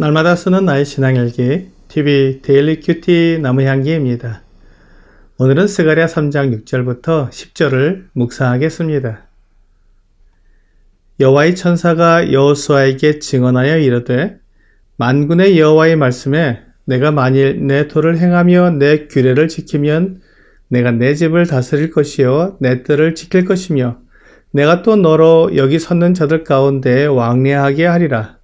날마다 쓰는 나의 신앙일기 TV 데일리 큐티 나무향기입니다. 오늘은 스가랴 3장 6절부터 10절을 묵상하겠습니다. 여호와의 천사가 여호수아에게 증언하여 이르되 만군의 여호와의 말씀에 내가 만일 내 도를 행하며 내 규례를 지키면 내가 내 집을 다스릴 것이요 내 뜰을 지킬 것이며 내가 또 너로 여기 섰는 자들 가운데 왕래하게 하리라.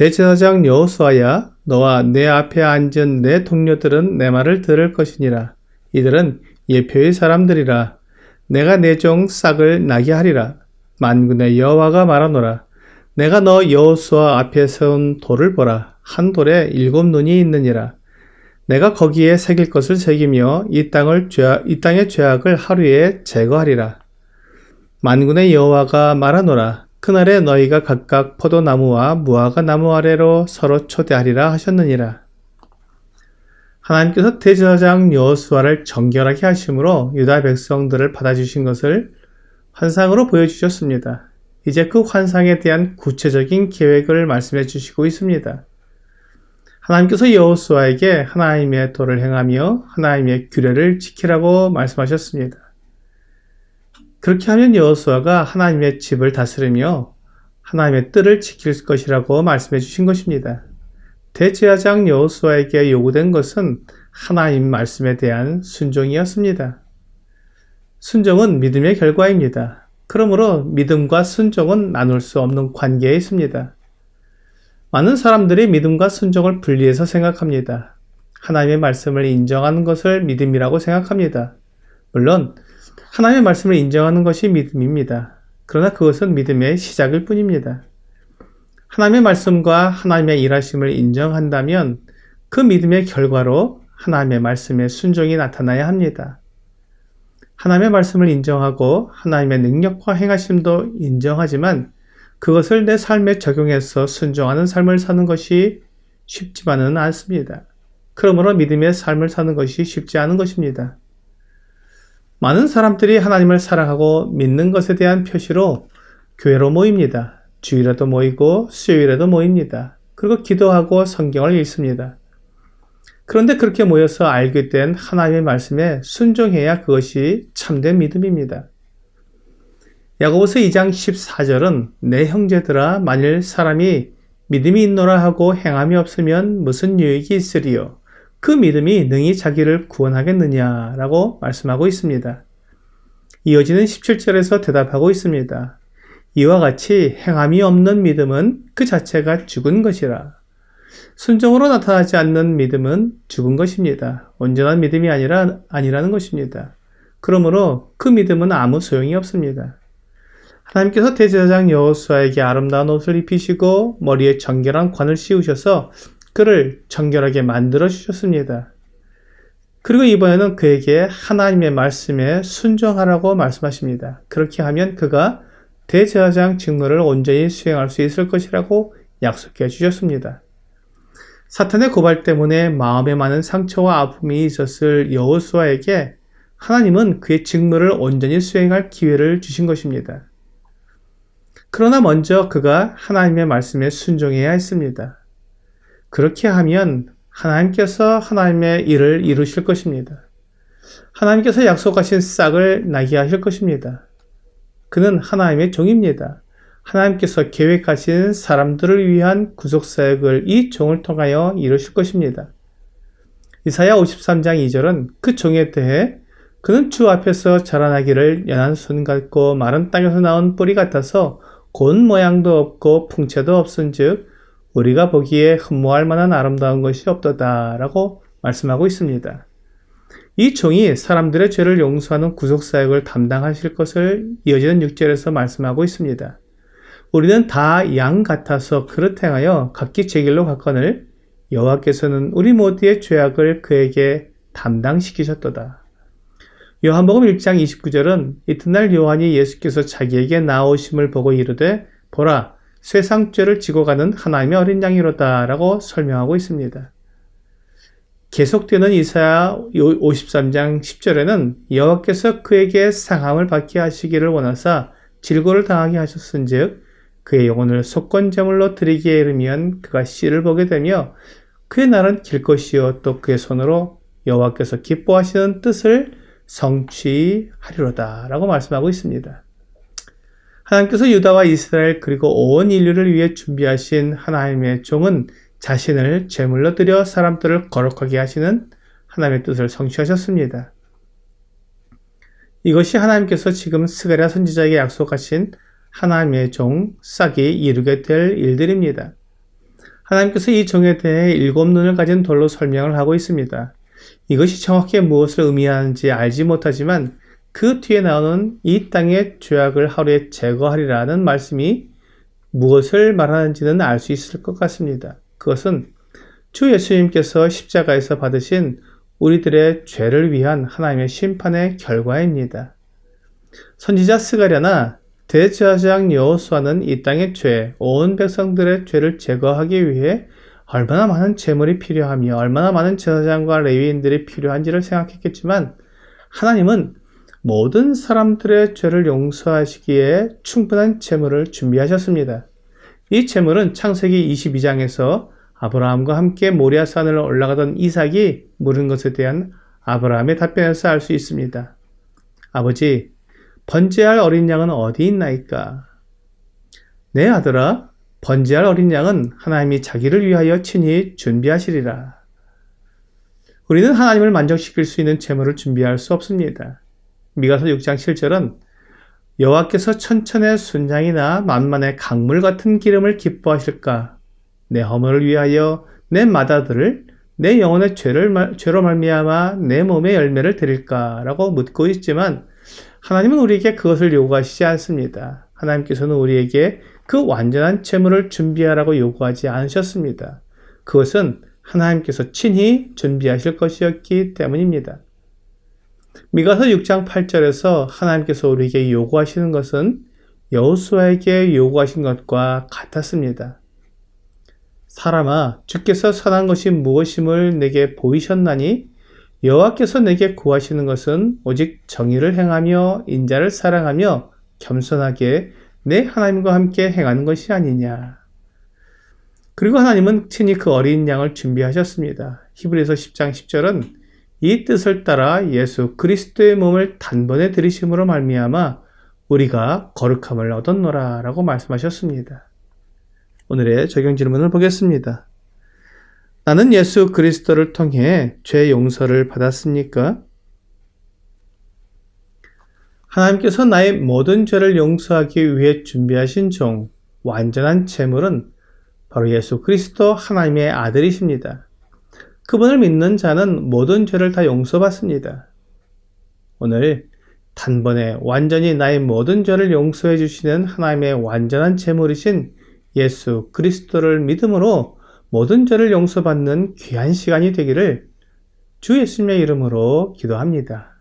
대제사장 여호수아야 너와 내 앞에 앉은 내 동료들은 내 말을 들을 것이니라. 이들은 예표의 사람들이라. 내가 내 종 싹을 나게 하리라. 만군의 여호와가 말하노라. 내가 너 여호수아 앞에 세운 돌을 보라. 한 돌에 일곱 눈이 있느니라. 내가 거기에 새길 것을 새기며 이 땅을 죄, 이 땅의 죄악을 하루에 제거하리라. 만군의 여호와가 말하노라. 그날에 너희가 각각 포도나무와 무화과 나무 아래로 서로 초대하리라 하셨느니라. 하나님께서 대제사장 여호수아를 정결하게 하심으로 유다 백성들을 받아주신 것을 환상으로 보여주셨습니다. 이제 그 환상에 대한 구체적인 계획을 말씀해 주시고 있습니다. 하나님께서 여호수아에게 하나님의 도를 행하며 하나님의 규례를 지키라고 말씀하셨습니다. 그렇게 하면 여호수아가 하나님의 집을 다스리며 하나님의 뜰을 지킬 것이라고 말씀해 주신 것입니다. 대제사장 여호수아에게 요구된 것은 하나님 말씀에 대한 순종이었습니다. 순종은 믿음의 결과입니다. 그러므로 믿음과 순종은 나눌 수 없는 관계에 있습니다. 많은 사람들이 믿음과 순종을 분리해서 생각합니다. 하나님의 말씀을 인정하는 것을 믿음이라고 생각합니다. 물론 하나님의 말씀을 인정하는 것이 믿음입니다. 그러나 그것은 믿음의 시작일 뿐입니다. 하나님의 말씀과 하나님의 일하심을 인정한다면 그 믿음의 결과로 하나님의 말씀의 순종이 나타나야 합니다. 하나님의 말씀을 인정하고 하나님의 능력과 행하심도 인정하지만 그것을 내 삶에 적용해서 순종하는 삶을 사는 것이 쉽지만은 않습니다. 그러므로 믿음의 삶을 사는 것이 쉽지 않은 것입니다. 많은 사람들이 하나님을 사랑하고 믿는 것에 대한 표시로 교회로 모입니다. 주일에도 모이고 수요일에도 모입니다. 그리고 기도하고 성경을 읽습니다. 그런데 그렇게 모여서 알게 된 하나님의 말씀에 순종해야 그것이 참된 믿음입니다. 야고보서 2장 14절은 내 형제들아 만일 사람이 믿음이 있노라 하고 행함이 없으면 무슨 유익이 있으리요 그 믿음이 능히 자기를 구원하겠느냐라고 말씀하고 있습니다. 이어지는 17절에서 대답하고 있습니다. 이와 같이 행함이 없는 믿음은 그 자체가 죽은 것이라. 순종으로 나타나지 않는 믿음은 죽은 것입니다. 온전한 믿음이 아니라, 아니라는 것입니다. 그러므로 그 믿음은 아무 소용이 없습니다. 하나님께서 대제사장 여호수아에게 아름다운 옷을 입히시고 머리에 정결한 관을 씌우셔서 그를 정결하게 만들어 주셨습니다. 그리고 이번에는 그에게 하나님의 말씀에 순종하라고 말씀하십니다. 그렇게 하면 그가 대제사장 직무를 온전히 수행할 수 있을 것이라고 약속해 주셨습니다. 사탄의 고발 때문에 마음에 많은 상처와 아픔이 있었을 여호수아에게 하나님은 그의 직무를 온전히 수행할 기회를 주신 것입니다. 그러나 먼저 그가 하나님의 말씀에 순종해야 했습니다. 그렇게 하면 하나님께서 하나님의 일을 이루실 것입니다. 하나님께서 약속하신 싹을 나게 하실 것입니다. 그는 하나님의 종입니다. 하나님께서 계획하신 사람들을 위한 구속사역을 이 종을 통하여 이루실 것입니다. 이사야 53장 2절은 그 종에 대해 그는 주 앞에서 자라나기를 연한 순 같고 마른 땅에서 나온 뿌리 같아서 곤 모양도 없고 풍채도 없은 즉 우리가 보기에 흠모할 만한 아름다운 것이 없도다라고 말씀하고 있습니다. 이 종이 사람들의 죄를 용서하는 구속 사역을 담당하실 것을 이어지는 6절에서 말씀하고 있습니다. 우리는 다 양 같아서 그릇 행하여 각기 제 길로 갔거늘 여호와께서는 우리 모두의 죄악을 그에게 담당시키셨도다. 요한복음 1장 29절은 이튿날 요한이 예수께서 자기에게 나오심을 보고 이르되 보라 세상 죄를 지고 가는 하나님의 어린 양이로다라고 설명하고 있습니다. 계속되는 이사야 53장 10절에는 여호와께서 그에게 상함을 받게 하시기를 원하사 질고를 당하게 하셨은즉 그의 영혼을 속건제물로 드리기에 이르면 그가 씨를 보게 되며 그의 날은 길 것이요 또 그의 손으로 여호와께서 기뻐하시는 뜻을 성취하리로다 라고 말씀하고 있습니다. 하나님께서 유다와 이스라엘 그리고 온 인류를 위해 준비하신 하나님의 종은 자신을 제물로 드려 사람들을 거룩하게 하시는 하나님의 뜻을 성취하셨습니다. 이것이 하나님께서 지금 스가랴 선지자에게 약속하신 하나님의 종 싹이 이루게 될 일들입니다. 하나님께서 이 종에 대해 일곱 눈을 가진 돌로 설명을 하고 있습니다. 이것이 정확히 무엇을 의미하는지 알지 못하지만 그 뒤에 나오는 이 땅의 죄악을 하루에 제거하리라는 말씀이 무엇을 말하는지는 알 수 있을 것 같습니다. 그것은 주 예수님께서 십자가에서 받으신 우리들의 죄를 위한 하나님의 심판의 결과입니다. 선지자 스가랴나 대제사장 여호수아는 이 땅의 죄, 온 백성들의 죄를 제거하기 위해 얼마나 많은 재물이 필요하며 얼마나 많은 제사장과 레위인들이 필요한지를 생각했겠지만 하나님은 모든 사람들의 죄를 용서하시기에 충분한 재물을 준비하셨습니다. 이 재물은 창세기 22장에서 아브라함과 함께 모리아산을 올라가던 이삭이 물은 것에 대한 아브라함의 답변에서 알 수 있습니다. 아버지, 번제할 어린 양은 어디 있나이까? 내 아들아, 번제할 어린 양은 하나님이 자기를 위하여 친히 준비하시리라. 우리는 하나님을 만족시킬 수 있는 제물을 준비할 수 없습니다. 미가서 6장 7절은 여호와께서 천천의 순양이나 만만의 강물 같은 기름을 기뻐하실까? 내 허물을 위하여 내 마다들을 내 영혼의 죄를 죄로 말미암아 내 몸의 열매를 드릴까라고 묻고 있지만 하나님은 우리에게 그것을 요구하시지 않습니다. 하나님께서는 우리에게 그 완전한 재물을 준비하라고 요구하지 않으셨습니다. 그것은 하나님께서 친히 준비하실 것이었기 때문입니다. 미가서 6장 8절에서 하나님께서 우리에게 요구하시는 것은 여호수아에게 요구하신 것과 같았습니다. 사람아 주께서 선한 것이 무엇임을 내게 보이셨나니 여호와께서 내게 구하시는 것은 오직 정의를 행하며 인자를 사랑하며 겸손하게 내 하나님과 함께 행하는 것이 아니냐. 그리고 하나님은 친히 그 어린 양을 준비하셨습니다. 히브리서 10장 10절은 이 뜻을 따라 예수 그리스도의 몸을 단번에 들이심으로 말미암아 우리가 거룩함을 얻었노라라고 말씀하셨습니다. 오늘의 적용 질문을 보겠습니다. 나는 예수 그리스도를 통해 죄 용서를 받았습니까? 하나님께서 나의 모든 죄를 용서하기 위해 준비하신 종, 완전한 제물은 바로 예수 그리스도 하나님의 아들이십니다. 그분을 믿는 자는 모든 죄를 다 용서받습니다. 오늘 단번에 완전히 나의 모든 죄를 용서해 주시는 하나님의 완전한 제물이신 예수 그리스도를 믿음으로 모든 죄를 용서받는 귀한 시간이 되기를 주 예수님의 이름으로 기도합니다.